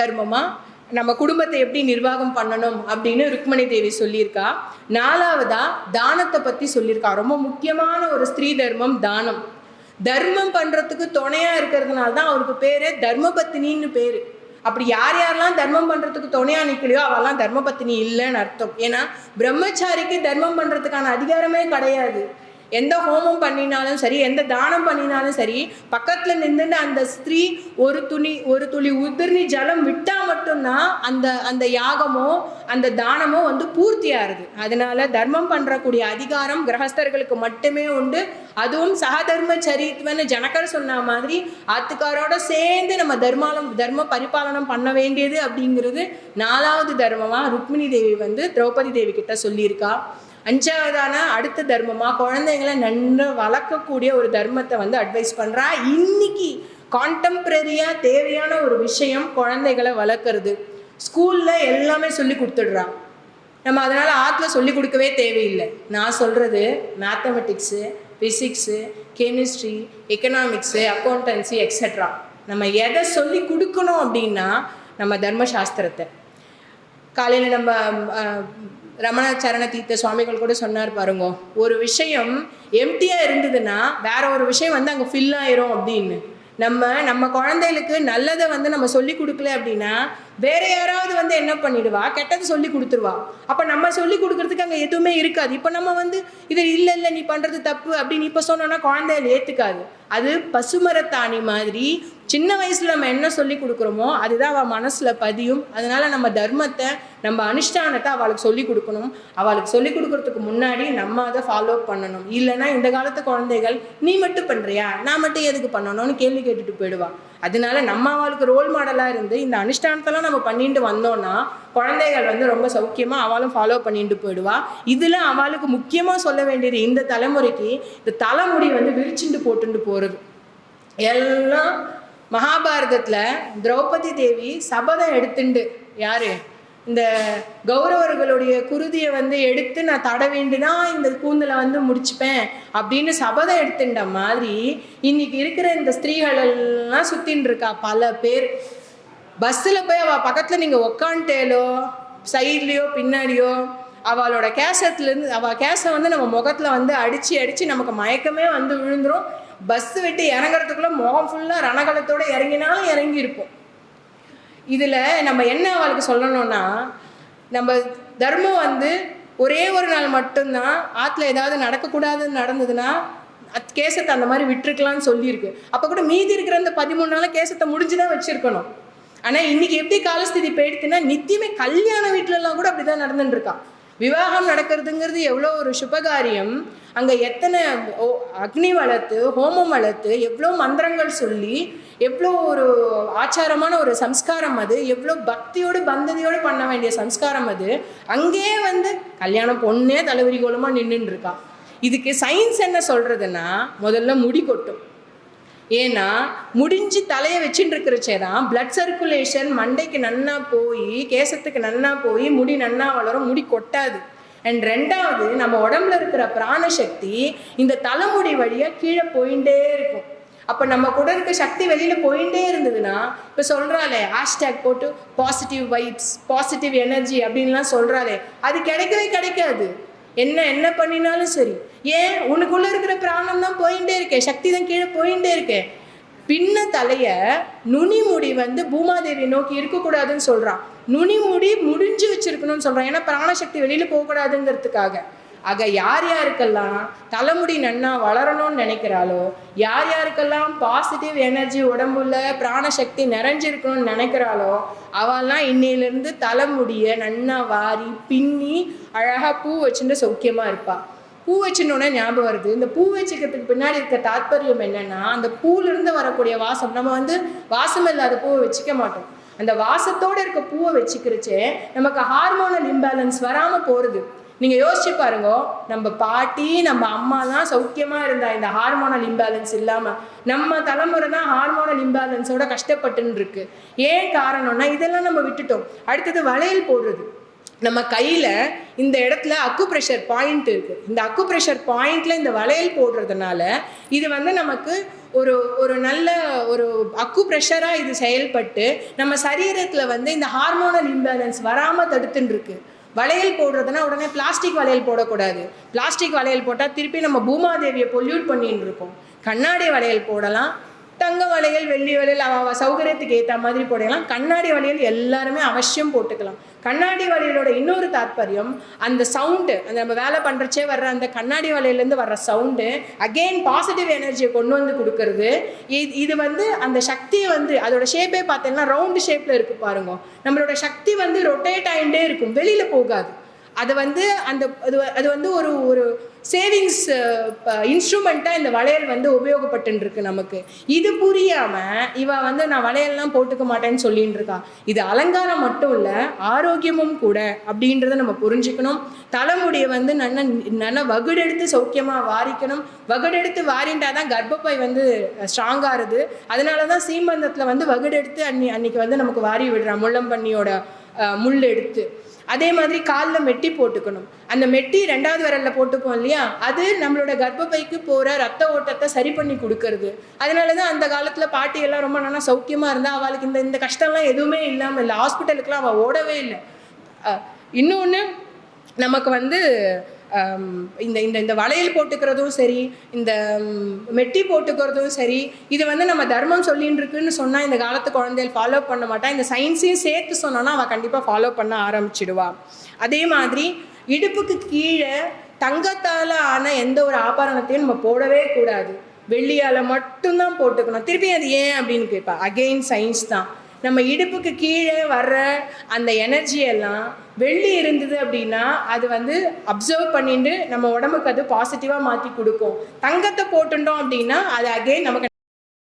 தர்மமா? நம்ம குடும்பத்தை எப்படி நிர்வாகம் பண்ணணும் அப்படின்னு ருக்மணி தேவி சொல்லியிருக்கா. நாலாவதா தானத்தை பற்றி சொல்லியிருக்கா. ரொம்ப முக்கியமான ஒரு ஸ்திரீ தர்மம் தானம். தர்மம் பண்ணுறதுக்கு துணையாக இருக்கிறதுனால தான் அவருக்கு பேர் தர்மபத்தினின்னு பேர். அப்படி யார் யாரெல்லாம் தர்மம் பண்ணுறதுக்கு துணையாக நிற்கலையோ அவெல்லாம் தர்மபத்தினி இல்லைன்னு அர்த்தம். ஏன்னா பிரம்மச்சாரிக்கு தர்மம் பண்ணுறதுக்கான அதிகாரமே கிடையாது. எந்த ஹோமம் பண்ணினாலும் சரி எந்த தானம் பண்ணினாலும் சரி பக்கத்தில் நின்றுன்னு அந்த ஸ்திரீ ஒரு துணி ஒரு துளி உதிர்ணி ஜலம் விட்டால் மட்டும்தான் அந்த அந்த யாகமோ அந்த தானமோ வந்து பூர்த்தி ஆறுது அதனால தர்மம் பண்ணுறக்கூடிய அதிகாரம் கிரகஸ்தர்களுக்கு மட்டுமே உண்டு. அதுவும் சகதர்ம சரித்துவன்னு ஜனகர் சொன்ன மாதிரி ஆத்துக்காரோட சேர்ந்து நம்ம தர்மாலம் தர்ம பரிபாலனம் பண்ண வேண்டியது அப்படிங்கிறது நாலாவது தர்மமாக ருக்மிணி தேவி வந்து திரௌபதி தேவி கிட்ட சொல்லியிருக்கா. அஞ்சாவதான? அடுத்த தர்மமாக குழந்தைங்களை நன்று வளர்க்கக்கூடிய ஒரு தர்மத்தை வந்து அட்வைஸ் பண்ணுறா இன்னைக்கு கான்டெம்பரரியாக தேவையான ஒரு விஷயம் குழந்தைகளை வளர்க்குறது. ஸ்கூலில் எல்லாமே சொல்லி கொடுத்துடுறா. நம்ம அதனால் ஆற்றுல சொல்லி கொடுக்கவே தேவையில்லை. நான் சொல்கிறது mathematics physics chemistry economics accountancy etcetera நம்ம எதை சொல்லி கொடுக்கணும் அப்படின்னா நம்ம தர்மசாஸ்திரத்தை காலையில் நம்ம ரமணாச்சரண ரமண சரண தீர்த்த சுவாமிகள் கூட சொன்னார் பாருங்க ஒரு விஷயம் எம்டியாக இருந்ததுன்னா வேற ஒரு விஷயம் வந்து அங்கே ஃபில் ஆயிரும் அப்படின்னு. நம்ம நம்ம குழந்தைகளுக்கு நல்லதை வந்து நம்ம சொல்லி கொடுக்கல அப்படின்னா வேற யாராவது வந்து என்ன பண்ணிடுவா? கெட்டது சொல்லி கொடுத்துருவா. அப்போ நம்ம சொல்லி கொடுக்கறதுக்கு அங்கே எதுவுமே இருக்காது. இப்போ நம்ம வந்து இது இல்லை இல்லை நீ பண்ணுறது தப்பு அப்படின்னு இப்போ சொன்னோன்னா குழந்தைகள் ஏற்றுக்காது அது பசுமரத்தாணி மாதிரி சின்ன வயசில் நம்ம என்ன சொல்லி கொடுக்குறோமோ அதுதான் அவள் மனசில் பதியும். அதனால நம்ம தர்மத்தை நம்ம அனுஷ்டானத்தை அவளுக்கு சொல்லி கொடுக்கணும். அவளுக்கு சொல்லி கொடுக்கறதுக்கு முன்னாடி நம்ம அதை ஃபாலோ பண்ணணும். இல்லைன்னா இந்த காலத்து குழந்தைகள் நீ மட்டும் பண்ணுறியா நான் மட்டும் எதுக்கு பண்ணணும்னு கேள்வி கேட்டுட்டு போயிடுவா. அதனால நம்ம அவளுக்கு ரோல் மாடலாக இருந்து இந்த அனுஷ்டானத்தெல்லாம் நம்ம பண்ணிட்டு வந்தோம்னா குழந்தைகள் வந்து ரொம்ப சௌக்கியமாக அவளும் ஃபாலோ பண்ணிட்டு போயிடுவா. இதில் அவளுக்கு முக்கியமாக சொல்ல வேண்டியது இந்த தலைமுறைக்கு இந்த தலைமுடி வந்து விரிச்சுட்டு போட்டுட்டு போகிறது எல்லாம் மகாபாரதத்தில் திரௌபதி தேவி சபதம் எடுத்துண்டு. யாரு? இந்த கௌரவர்களுடைய குருதியை வந்து எடுத்து நான் தட வேண்டுனா இந்த கூந்தலை வந்து முடிச்சுப்பேன் அப்படின்னு சபதம் எடுத்துட்ட மாதிரி இன்னைக்கு இருக்கிற இந்த ஸ்திரீகள் எல்லாம் சுத்தின்னு இருக்கா பல பேர். பஸ்ஸில் போய் அவள் பக்கத்தில் நீங்கள் உக்காண்டேலோ சைட்லேயோ பின்னாடியோ அவளோட கேசத்துலேருந்து அவள் கேசை வந்து நம்ம முகத்தில் வந்து அடித்து அடித்து நமக்கு மயக்கமே வந்து விழுந்துரும். பஸ்ஸு விட்டு இறங்குறதுக்குள்ளே முகம் ஃபுல்லாக ரணகலத்தோடு இறங்கினாலும் இறங்கியிருப்போம். இதில் நம்ம என்ன அவளுக்கு சொல்லணும்னா நம்ம தர்மம் வந்து ஒரே ஒரு நாள் மட்டும்தான் ஆற்றுல ஏதாவது நடக்கக்கூடாதுன்னு நடந்ததுன்னா அத் கேசத்தை அந்த மாதிரி விட்டுருக்கலாம்னு சொல்லியிருக்கு. அப்போ கூட மீதி இருக்கிற அந்த பதிமூணு நாள் கேசத்தை முடிஞ்சு தான் வச்சுருக்கணும். ஆனால் இன்னைக்கு எப்படி காலஸ்திதி போயிடுத்துன்னா நித்தியமே கல்யாண வீட்டிலலாம் கூட அப்படி தான் நடந்துட்டுருக்கான் விவாகம் நடக்கிறதுங்கிறது எவ்வளோ ஒரு சுபகாரியம். அங்கே எத்தனை ஓ- அக்னி வளர்த்து ஹோமம் வளர்த்து எவ்வளோ மந்திரங்கள் சொல்லி எவ்வளோ ஒரு ஆச்சாரமான ஒரு சம்ஸ்காரம் அது எவ்வளோ பக்தியோடு பந்ததியோடு பண்ண வேண்டிய சம்ஸ்காரம் அது. அங்கேயே வந்து கல்யாணம் பொண்ணே தலைவரி கோலமாக நின்றுட்டு இருக்கா. இதுக்கு சயின்ஸ் என்ன சொல்கிறதுன்னா முதல்ல முடி கொட்டும். ஏன்னா முடிஞ்சு தலையை வச்சுட்டு இருக்கிறச்சே தான் பிளட் சர்க்குலேஷன் மண்டைக்கு நன்னா போய் கேசத்துக்கு நன்னா போய் முடி நன்னா வளரும் முடி கொட்டாது. அண்ட் ரெண்டாவது நம்ம உடம்புல இருக்கிற பிராணசக்தி இந்த தலைமுடி வழியாக கீழே போயிட்டே இருக்கும். அப்போ நம்ம கூட இருக்க சக்தி வெளியில் போயிட்டே இருந்ததுன்னா இப்போ சொல்கிறாளே ஹேஷ்டேக் போட்டு பாசிட்டிவ் வைப்ஸ் பாசிட்டிவ் எனர்ஜி அப்படின்லாம் சொல்கிறாளே அது கிடைக்கவே கிடைக்காது. என்ன என்ன பண்ணினாலும் சரி. ஏன்? உனக்குள்ள இருக்கிற பிராணம் தான் போயிட்டே இருக்கு. சக்தி தான் கீழே போயிட்டே இருக்கு. பின்ன தலைய நுனிமுடி வந்து பூமாதேவி நோக்கி இருக்கக்கூடாதுன்னு சொல்றான். நுனிமுடி முடிஞ்சு வச்சிருக்கணும்னு சொல்றான். ஏன்னா பிராணசக்தி வெளியில போகக்கூடாதுங்கிறதுக்காக. ஆக யார் யாருக்கெல்லாம் தலைமுடி நன்னா வளரணும்னு நினைக்கிறாளோ யார் யாருக்கெல்லாம் பாசிட்டிவ் எனர்ஜி உடம்புல பிராணசக்தி நிறைஞ்சிருக்கணும்னு நினைக்கிறாளோ அவெல்லாம் இன்னையிலேருந்து தலைமுடியை நன்னா வாரி பின்னி அழகாக பூ வச்சுட்டு சௌக்கியமாக இருப்பாள் பூ வச்சுனோடனே ஞாபகம் வருது. இந்த பூ வச்சுக்கிறதுக்கு பின்னாடி இருக்க தாத்பரியம் என்னென்னா அந்த பூவிலிருந்து வரக்கூடிய வாசம். நம்ம வந்து வாசம் இல்லாத பூவை வச்சுக்க மாட்டோம். அந்த வாசத்தோட இருக்க பூவை வச்சுக்கிறச்சே நமக்கு ஹார்மோனல் இம்பேலன்ஸ் வராமல் போகிறது நீங்கள் யோசிச்சு பாருங்க நம்ம பாட்டி நம்ம அம்மாலாம் சௌக்கியமாக இருந்தா இந்த ஹார்மோனல் இம்பேலன்ஸ் இல்லாமல் நம்ம தலைமுறை தான் ஹார்மோனல் இம்பேலன்ஸோட கஷ்டப்பட்டுன்னு இருக்கு. ஏன் காரணம்னா இதெல்லாம் நம்ம விட்டுட்டோம். அடுத்தது வளையல் போடுறது. நம்ம கையில் இந்த இடத்துல அக்கு ப்ரெஷர் பாயிண்ட் இருக்குது இந்த அக்கு ப்ரெஷர் பாயிண்டில் இந்த வளையல் போடுறதுனால இது வந்து நமக்கு ஒரு ஒரு நல்ல ஒரு அக்கு ப்ரெஷராக இது செயல்பட்டு நம்ம சரீரத்தில் வந்து இந்த ஹார்மோனல் இம்பேலன்ஸ் வராமல் தடுத்துட்டுருக்கு வளையல் போடுறதுனா உடனே பிளாஸ்டிக் வளையல் போடக்கூடாது. பிளாஸ்டிக் வளையல் போட்டால் திருப்பி நம்ம பூமாதேவியை பொல்யூட் பண்ணின்னு இருக்கோம் கண்ணாடி வளையல் போடலாம். தங்க வளையல் வெள்ளி வளையல் அவ சௌகரியத்துக்கு ஏற்ற மாதிரி போடலாம் கண்ணாடி வளையல் எல்லாருமே அவசியம் போட்டுக்கலாம். கண்ணாடி வளையலோட இன்னொரு தாற்பயம் அந்த சவுண்டு அந்த நம்ம வேலை பண்ணுறச்சே வர்ற அந்த கண்ணாடி வலையிலேருந்து வர்ற சவுண்டு அகெயின் பாசிட்டிவ் எனர்ஜியை கொண்டு வந்து கொடுக்கறது. இது இது வந்து அந்த சக்தியை வந்து அதோட ஷேப்பே பார்த்தீங்கன்னா ரவுண்டு ஷேப்பில் இருக்குது பாருங்க. நம்மளோட சக்தி வந்து ரொட்டேட் ஆகிட்டே இருக்கும். வெளியில் போகாது. அது வந்து அந்த அது அது வந்து ஒரு ஒரு சேவிங்ஸ் இன்ஸ்ட்ருமெண்ட்டாக uh, இந்த வளையல் வந்து உபயோகப்பட்டுருக்கு நமக்கு. இது புரியாமல் இவ வந்து நான் வளையல்லாம் போட்டுக்க மாட்டேன்னு சொல்லிட்டு இருக்கா இது அலங்காரம் மட்டும் இல்லை ஆரோக்கியமும் கூட அப்படின்றத நம்ம புரிஞ்சுக்கணும். தலைமுடியை வந்து நல்ல நல்ல வகுடெடுத்து சௌக்கியமாக வாரிக்கணும். வகுடெடுத்து வாரிண்டா தான் கர்ப்பப்பை வந்து ஸ்ட்ராங்காகுது அதனால தான் சீம்பந்தத்தில் வந்து வகுடெடுத்து அன்னி அன்னைக்கு வந்து நமக்கு வாரி விடுறா முள்ளம்பன்னியோட முள் எடுத்து அதே மாதிரி காலில் மெட்டி போட்டுக்கணும். அந்த மெட்டி ரெண்டாவது விரலில் போட்டுப்போம் இல்லையா? அது நம்மளோட கர்ப்பப்பைக்கு போகிற ரத்த ஓட்டத்தை சரி பண்ணி கொடுக்கறது. அதனால தான் அந்த காலத்தில் பாட்டியெல்லாம் ரொம்ப நல்லா சௌக்கியமாக இருந்தால் அவளுக்கு இந்த இந்த கஷ்டம்லாம் எதுவுமே இல்லாமல் இல்லை. ஹாஸ்பிட்டலுக்குலாம் அவள் ஓடவே இல்லை. இன்னொன்று நமக்கு வந்து இந்த இந்த இந்த வளையல் போட்டுக்கிறதும் சரி இந்த மெட்டி போட்டுக்கிறதும் சரி இது வந்து நம்ம தர்மம் சொல்லின்னு இருக்குன்னு சொன்னால் இந்த காலத்து குழந்தைகள் ஃபாலோ பண்ண மாட்டான் இந்த சயின்ஸையும் சேர்த்து சொன்னோன்னா அவள் கண்டிப்பாக ஃபாலோ பண்ண ஆரம்பிச்சிடுவா. அதே மாதிரி இடுப்புக்கு கீழே தங்கத்தால் ஆன எந்த ஒரு ஆபரணத்தையும் நம்ம போடவே கூடாது. வெள்ளியால் மட்டும்தான் போட்டுக்கணும். திருப்பி அது ஏன் அப்படின்னு கேட்பா அகெயின் சயின்ஸ் தான். நம்ம இடுப்புக்கு கீழே வர்ற அந்த எனர்ஜி எல்லாம் வெள்ளி இருந்தது அப்படின்னா அது வந்து அப்சர்வ் பண்ணிட்டு நம்ம உடம்புக்கு அது பாசிட்டிவாக மாற்றி கொடுக்கும். தங்கத்தை போட்டுட்டோம் அப்படின்னா அது அகெயின் நமக்கு